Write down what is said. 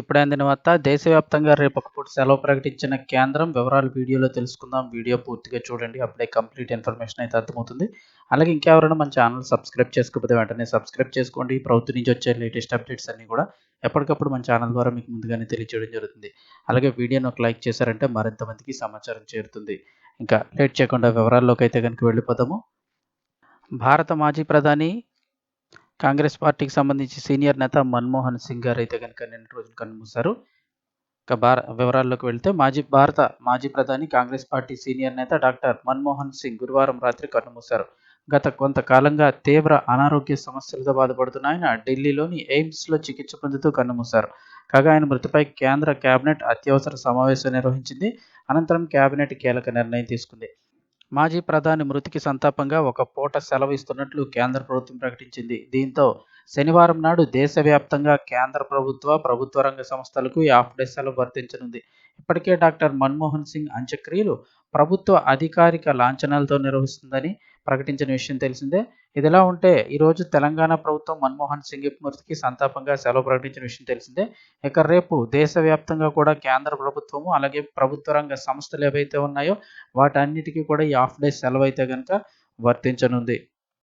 ఇప్పుడైన అందిన వార్త దేశవ్యాప్తంగా రేపు ఒక పూట సెలవు ప్రకటించిన కేంద్రం వివరాలు వీడియోలో తెలుసుకుందాం. వీడియో పూర్తిగా చూడండి. అప్పుడే కంప్లీట్ ఇన్ఫర్మేషన్ అయితే అర్థమవుతుంది. అలాగే ఇంకెవరైనా మన ఛానల్ సబ్స్క్రైబ్ చేసుకోకపోతే వెంటనే సబ్స్క్రైబ్ చేసుకోండి. ప్రభుత్వం నుంచి వచ్చే లేటెస్ట్ అప్డేట్స్ అన్ని కూడా ఎప్పటికప్పుడు మన ఛానల్ ద్వారా మీకు ముందుగానే తెలియచేయడం జరుగుతుంది. అలాగే వీడియోను ఒక లైక్ చేశారంటే మరింత మందికి సమాచారం చేరుతుంది. ఇంకా లేట్ చేయకుండా వివరాల్లోకి అయితే కనుక వెళ్ళిపోదాము. భారత మాజీ ప్రధాని కాంగ్రెస్ పార్టీకి సంబంధించి సీనియర్ నేత మన్మోహన్ సింగ్ గారు అయితే కనుక నిన్న రోజున కన్నుమూశారు. ఇక భార వివరాల్లోకి వెళ్తే మాజీ భారత మాజీ ప్రధాని కాంగ్రెస్ పార్టీ సీనియర్ నేత డాక్టర్ మన్మోహన్ సింగ్ గురువారం రాత్రి కన్నుమూశారు. గత కొంతకాలంగా తీవ్ర అనారోగ్య సమస్యలతో బాధపడుతున్న ఆయన ఢిల్లీలోని ఎయిమ్స్లో చికిత్స పొందుతూ కన్నుమూశారు. కాగా ఆయన మృతిపై కేంద్ర కేబినెట్ అత్యవసర సమావేశం నిర్వహించింది. అనంతరం కేబినెట్ కీలక నిర్ణయం తీసుకుంది. మాజీ ప్రధాని మృతికి సంతాపంగా ఒక పూట సెలవు ఇస్తున్నట్లు కేంద్ర ప్రభుత్వం ప్రకటించింది. దీంతో శనివారం నాడు దేశవ్యాప్తంగా కేంద్ర ప్రభుత్వ ప్రభుత్వ రంగ సంస్థలకు ఈ హాఫ్ డే సెలవు వర్తించనుంది. ఇప్పటికే డాక్టర్ మన్మోహన్ సింగ్ అంత్యక్రియలు ప్రభుత్వ అధికారిక లాంఛనాలతో నిర్వహిస్తుందని ప్రకటించిన విషయం తెలిసిందే. ఇదిలా ఉంటే ఈరోజు తెలంగాణ ప్రభుత్వం మన్మోహన్ సింగ్ మృతికి సంతాపంగా సెలవు ప్రకటించిన విషయం తెలిసిందే. ఇక రేపు దేశవ్యాప్తంగా కూడా కేంద్ర ప్రభుత్వము అలాగే ప్రభుత్వ రంగ సంస్థలు ఏవైతే ఉన్నాయో వాటన్నిటికీ కూడా ఈ హాఫ్ డే సెలవు అయితే కనుక వర్తించనుంది.